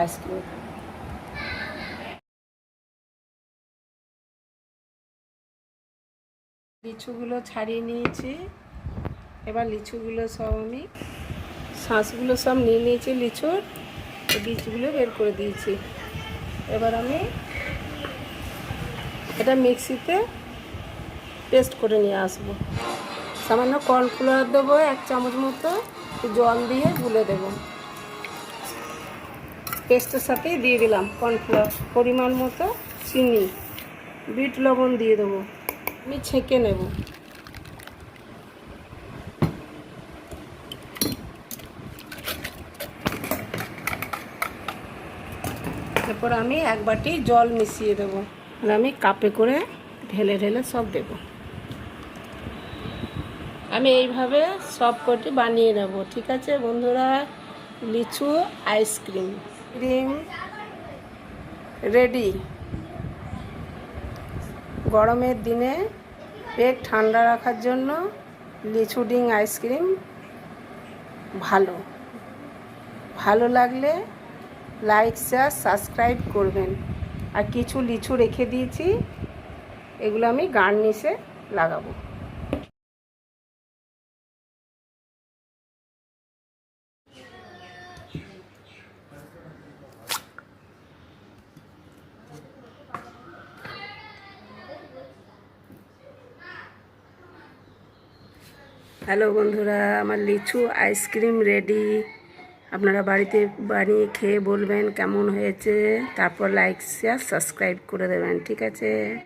Ice cream লিচুগুলো ছাড়িয়ে নিয়েছি। এবার লিচুগুলো সব আমি, শাঁসগুলো সব নিয়ে নিয়েছি লিচুর। বীজগুলো বের করে দিয়েছি। এবার আমি এটা মিক্সিতে পেস্ট করে নিয়ে আসব। সামান্য কর্নফ্লাওয়ার দেবো, এক চামচ মতো জল দিয়ে গুলে দেবো। পেস্টের সাথেই দিয়ে দিলাম কর্নফ্লাওয়ার পরিমাণ মতো চিনি, বিট, লবণ দিয়ে দেবো। আমি ছেঁকে নেব। এরপর আমি এক বাটি জল মিশিয়ে দেবো আর আমি কাপে করে ঢেলে ঢেলে সব দেব। আমি এইভাবে সব কটি বানিয়ে নেব, ঠিক আছে বন্ধুরা? লিচু আইসক্রিম। Cream ready. গরমের দিনে পেট ঠান্ডা রাখার জন্য লিচু ডিং আইসক্রিম ভালো। ভালো লাগলে লাইক, শেয়ার, সাবস্ক্রাইব করবেন। আর কিছু লিচু রেখে দিয়েছি, এগুলো আমি গার্নিশে লাগাবো। হ্যালো বন্ধুরা, আমার লিচু আইসক্রিম রেডি। আপনারা বাড়িতে বানিয়ে খেয়ে বলবেন কেমন হয়েছে। তারপর লাইক শেয়ার সাবস্ক্রাইব করে দেবেন, ঠিক আছে?